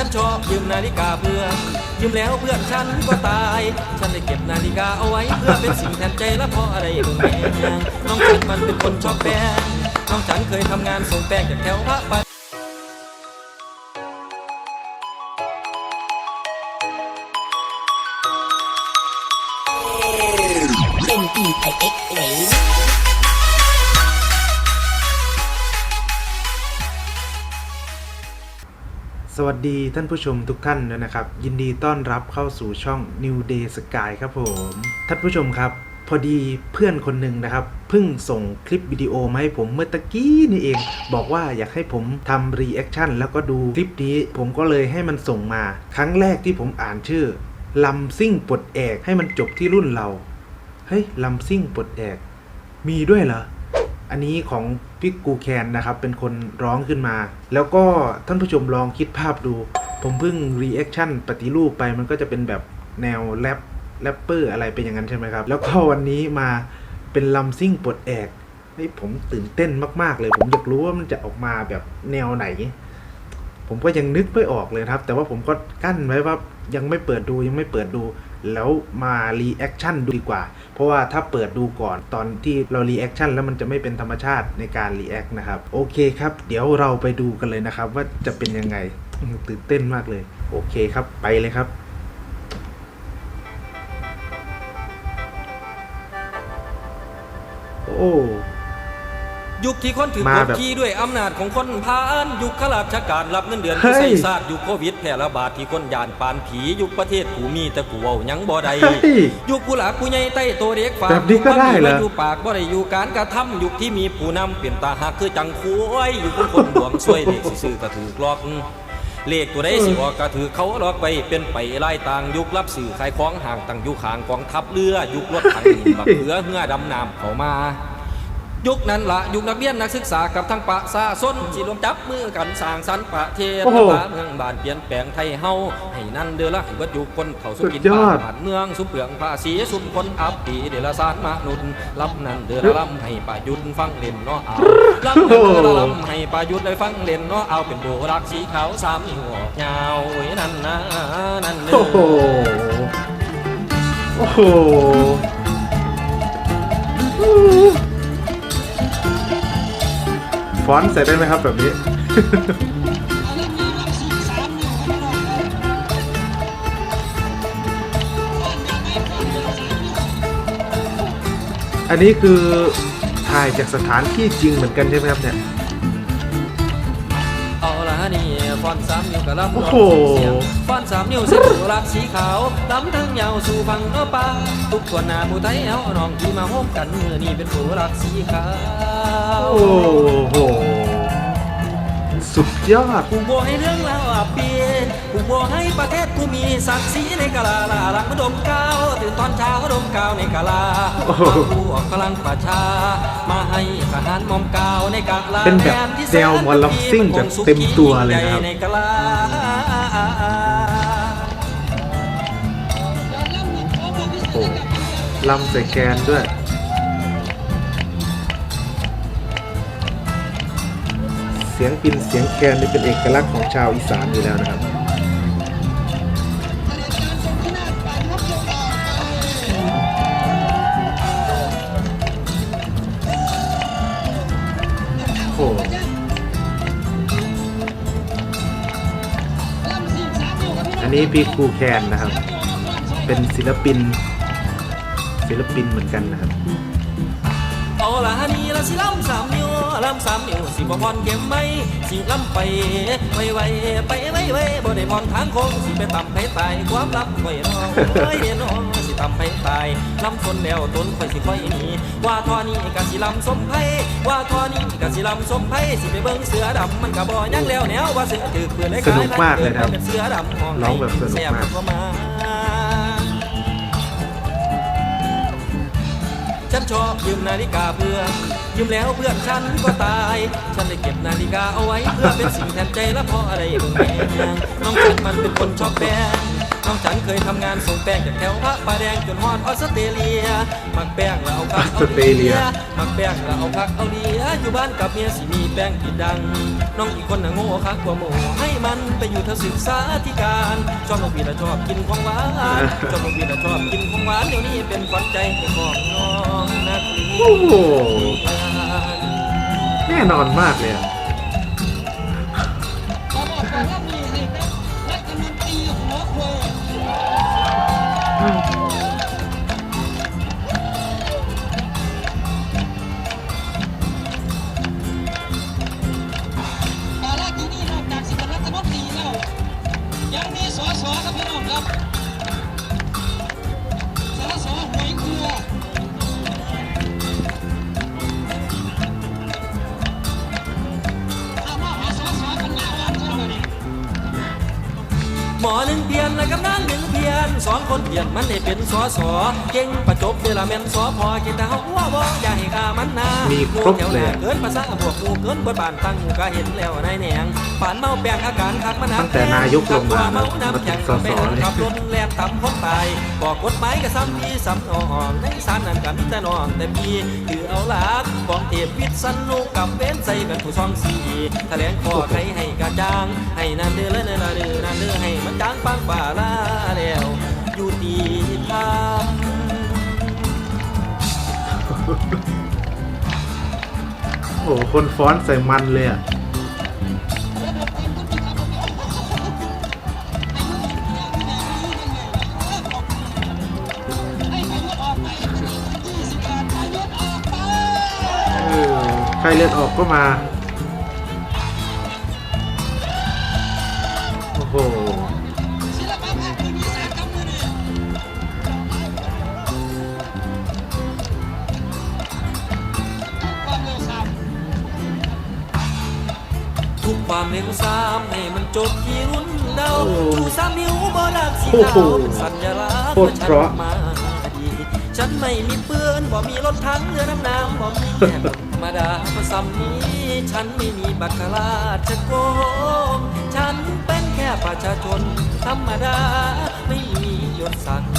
ฉันชอบยืมนาฬิกาเพื่อนยืมแล้วเพื่อนฉันก็ตาย ฉันได้เก็บนาฬิกาเอาไว้เพื่อเป็นสิ่งแทนใจและเพราะอะไรเบิ่งแม่น้องฉันมันเป็นคนชอบแป้งน้องฉันเคยทำงานส่งแป้งจากแถวพระไปเป็นปีไอเอ็ก สวัสดีท่านผู้ชมทุกท่านด้วยนะครับ ยินดีต้อนรับเข้าสู่ช่อง New Day Sky ครับผม ท่านผู้ชมครับ พอดีเพื่อนคนหนึ่งนะครับเพิ่งส่งคลิปวิดีโอมาให้ผมเมื่อตะกี้นี่เอง บอกว่าอยากให้ผมทำรีแอคชั่นแล้วก็ดูคลิปนี้ ผมก็เลยให้มันส่งมา ครั้งแรกที่ผมอ่านชื่อลำซิ่งปลดแอกให้มันจบที่รุ่นเรา เฮ้ยลำซิ่งปลดแอก มีด้วยเหรอ อันนี้ของพี่กูแคนนะครับ เป็นคนร้องขึ้นมา แล้วก็ท่านผู้ชมลองคิดภาพดู ผมเพิ่งรีแอคชั่นปฏิรูปไปมันก็จะเป็นแบบแนวแรปแรปเปอร์อะไรเป็นอย่างนั้นใช่ไหมครับ แล้วก็วันนี้มาเป็นลำซิ่งปลดแอกให้ยผมตื่นเต้นมาก ๆ เลย ผมอยากรู้ว่ามันจะออกมาแบบแนวไหน ผมก็ยังนึกไม่ออกเลยครับ แต่ว่าผมก็กั้นไว้ว่ายังไม่เปิดดูยังไม่เปิดดู แล้วมารีแอคชั่นดูดีกว่า เพราะว่าถ้าเปิดดูก่อนตอนที่เรารีแอคชั่นแล้วมันจะไม่เป็นธรรมชาติในการรีแอคนะครับ โอเคครับ เดี๋ยวเราไปดูกันเลยนะครับ ว่าจะเป็นยังไงตื่นเต้นมากเลย โอเคครับไปเลยครับโอ้ ยุคที่คนถือมากดแบบขี่ด้วยอำนาจของคนพาลยุคข้าราชการรับเงินเดือนเฮ้ผู้ยใส่ซาดยุคโควิดแพร่ระบาดที่คนยานปานผี ยุคประเทศกูมีแต่กูเว้าหยังบ่ได้เฮ้ยยุคผู้หลักผู้ใหญ่ใต้โตเด็กฝากแบบนี้ก็ได้เหรอยุคความมีมาอยู่ปากบ่ได้อยู่การกระทำยุคที่มีผู้นำเปลี่ยนตาหักคือจังคุยยุคผู้คนดวงซวยเด็กซื่อๆก็ถือกลอกเลขตัวใดสิออกก็ถือเขาลอกไปเป็นไปไล่ต่างยุครับสื่อขายของห่างต่างยุคห่างกองทัพเรือยุครถถังบักเหือเหือดำน้ำเข้ามา ยุคนั้นละยุคนักเรียนนักศึกษากับทั้งประชาชนสิรวมจับมือกันสร้างสรรค์ประเทศโอ้โหบ้านเมืองบ้านเปลี่ยนแปลงไทยเฮาให้นั่นเดือละให้เบิดยุคคนเขาสุกินสุดยอดบ้านเมืองสุมเปลืองภาษีสุมคนอับปีเดลสารมนุษย์รับนั่นเดือละลำให้ประยุทธ์ฟังเล่นเนาะเอารับนั่นเดือละลำให้ประยุทธ์ได้ฟังเล่นเนาะเอาเป็นโบรักสีขาวสามนิ้วออกยาวโอ้ยนั่นนะนั่นเด้โอ้โห อ โอ้โห ฟอนต์ใส่ได้ไหมครับแบบนี้ อันนี้คือถ่ายจากสถานที่จริงเหมือนกันใช่ไหมครับเนี่ย นี่ฟอนต์สามนิ้วกับลำโอ้โหเสียงฟอนต์สามนิ้วเส้นหูรักสีขาวลำทั้งยาวสู่ฝั่งเนาะป่าทุกคนหน้าผู้ไทยเอาน้องที่มาโฮมกันมือนี่เป็นผู้รักสีขาวโอ้โหสุดยอดผู้โบให้เรื่องราวอับเปลี่ยนผู้โบให้ประเทศผู้มีศักดิ์ศรีในกาลาลาหลังมาดมกาว ตื่นตอนเช้าดมกาวในกาลาโอ้โหมาผู้ออกพลังประชา มาให้ทหารมอมกาวในกาลาเป็นแบบแนวหมอลำซิ่งแบบเต็มตัวเลยนะครับในกาลาโอ้ลำใส่แกนด้วยเสียงปินเสียงแกนนี่เป็นเอกลักษณ์ของชาวอีสานอยู่แล้วนะครับ นี้พี่ครูแคนนะครับ เป็นศิลปิน ศิลปินเหมือนกันนะครับเอาละนี่ละสิลำสาม นิ้วลำสามนิ้วสิบ่พรเก็บไหมสิลำไปไวไวไปไวไวบ่ได้พรทางคงสิไปต่ำให้ตายความลับข่อยน้องเอ้ยน้องสิต่ำให้ตายลำคนแล้วต้นข่อยสิค่อยหนีว่าทอนี้กะสิลำสมไพว่าทอนี้กะสิลำสมไพสิไปเบิ่งเสือดำมันก็บ่ยังแล้วแนวว่าเสือถือเพื่อนสนุกมากเลยครับเสือดำมองร้องแบบสนุกมากแซ่บมาฉันชอบยืมนาฬิกาเพื่อน ยืมแล้วเพื่อนฉันก็ตาย ฉันได้เก็บนาฬิกาเอาไว้เพื่อเป็นสิ่งแทนใจและเพราะอะไรเบิ่งแม่น้องฉันมันเป็นคนชอบแบงช่องฉันเคยทำงานส่งแป้งจากแถวพระประแดงจนฮอดออสเตรเลียมักแป้งแล้วเอาคักเอาอสเตรเลียมักแป้งแล้วเอาคักเอาเลียอยู่บ้านกับเมียสิมีแป้งกินดัง น้องอีกคนน่ะโง่คักกว่าโมให้มันไปอยู่เธอศึกษาธิการชอบน้องบีละชอบกินของหวานชอบน้องบีละชอบกินของหวานเดี๋ยวนี้เป็นขวัญใจของน้องนักเรียโอ้โหน แน่นอนมากเลยอะเขาบอกว่ามี สองคนเพียนมันให้เป็นสอสอเก่งประจบเวลาแม่นสอพอเก่งแต่หัวบ่อย่าให้กามันนามีหครบแถวหเลยน้าอะเกินภาษาบวกหมู่เกินบทบานตั้งหมู่ก็เห็นแล้วในแหนงผ่านเมาแปลงอาการคักมันหนักตั้งแต่นายกลงมาเมาน้ำแข็งมาถึงสสเลยขับรถแล่นต่ำคนตายบอกกฎหมายก็ซ้ำพี่ซ้ำนองในศาลนั้นก็มีแต่นองแต่พี่คือเอาหลักของเทพวิทย์สนุกกับเว้นใส่กันผู้ช่องสี่แถลงข้อใครให้กระจ่างให้นานเดือเลยนานเดือนานเดือให้มันจางปังป่าลาแล้ว อยู่ดีทำโอ้โหคนฟ้อนใส่มันเลยอะ เออใครเลือดออกก็มา โอ้โห ทุกความเร็วสามให้มันจบที่รุ่นเดาโอ้ชูสามนิ้วบ่ดักสีโอ้ขาโหวเป็นสัญลักษณ์โคตรเพราะว่าฉันมาดีฉันไม่มีปืนบ่มีรถถังเรือน้ำน้ำบ่มีแค่รถธรรมดาประสำนี้ ฉันไม่มีบัคลาชโกงฉันเป็นแค่ประชาชนธรรมดาไม่มียศศักดิ์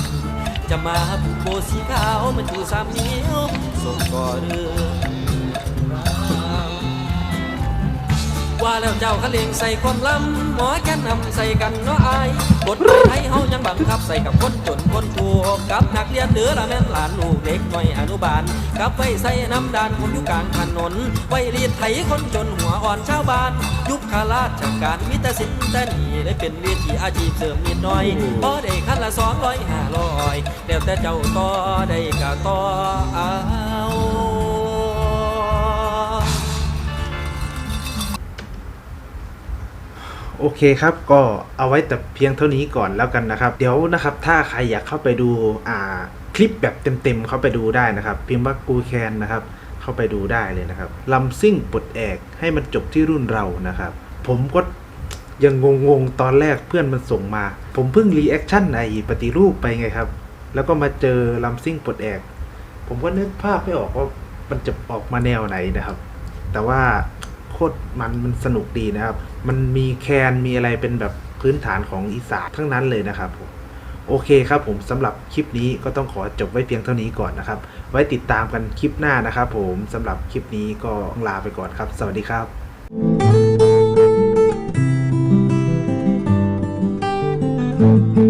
จะมาผูกโบสีขาวมันชูสามนิ้วส่งก่อเรื่อง ว่าแล้วเจ้าขะเลงใส่ความล้ำหมอแกนนำใส่กันเนาะอายบทไทยเฮายังบังคับใส่กับคนจนคนถูกกับนักเรียนเดือละแม่นหลานลูกเด็กหน้อยอนุบาลกับไว้ใส่น้ำดานคนอยู่กลางถนนไว้รีดไถคนจนหัวอ่อนชาวบ้าน ยุคข้าราชการมิตรสินแต่นี่ได้เป็นเวทีอาชีพเสริมนิดหน่อยพอได้คันละสองร้อยห้าร้อยแล้วแต่เจ้าต่อได้กะต่ออา โอเคครับก็เอาไว้แต่เพียงเท่านี้ก่อนแล้วกันนะครับ เดี๋ยวนะครับถ้าใครอยากเข้าไปดูอ่าคลิปแบบเต็มๆเข้าไปดูได้นะครับ พิมพ์ว่ากูแคนนะครับ เข้าไปดูได้เลยนะครับลำซิ่งปลดแอกให้มันจบที่รุ่นเรานะครับ ผมก็ยังงงๆตอนแรกเพื่อนมันส่งมา ผมเพิ่งรีแอคชั่นไอปฏิรูปไปไงครับ แล้วก็มาเจอลำซิ่งปลดแอกผมก็นึกภาพไม่ออกว่ามันจะออกมาแนวไหนนะครับ แต่ว่าโคตรมันมันสนุกดีนะครับ มันมีแคนมีอะไรเป็นแบบพื้นฐานของอีสานทั้งนั้นเลยนะครับผมโอเคครับผมสำหรับคลิปนี้ก็ต้องขอจบไว้เพียงเท่านี้ก่อนนะครับ ไว้ติดตามกันคลิปหน้านะครับผมสำหรับคลิปนี้ก็ลาไปก่อนครับ สวัสดีครับ